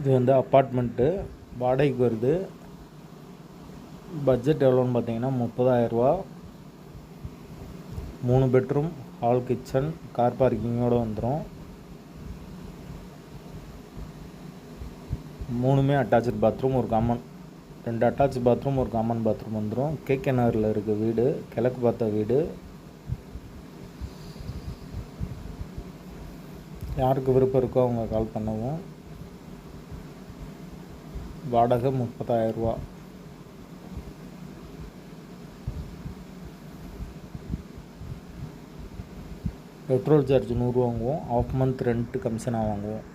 இது வந்து அப்பார்ட்மெண்ட்டு. வாடகைக்கு வருது. பட்ஜெட் எவ்வளோன்னு பார்த்தீங்கன்னா முப்பதாயிரரூவா மூணு பெட்ரூம் ஹால் கிச்சன் கார் பார்க்கிங்கோடு வந்துடும் மூணுமே அட்டாச்சு பாத்ரூம் ஒரு காமன். ரெண்டு அட்டாச் பாத்ரூம் ஒரு காமன் பாத்ரூம் வந்துடும் கேகே நகரில் இருக்க வீடு கிழக்கு பார்த்த வீடு. யாருக்கு விருப்பம் இருக்கோ அவங்க கால் பண்ணவும். வாடகை முப்பதாயிரரூவா பெட்ரோல் சார்ஜ் நூறு வாங்குவோம் ஆஃப் மந்த் ரெண்ட்டு கமிஷனாக வாங்குவோம்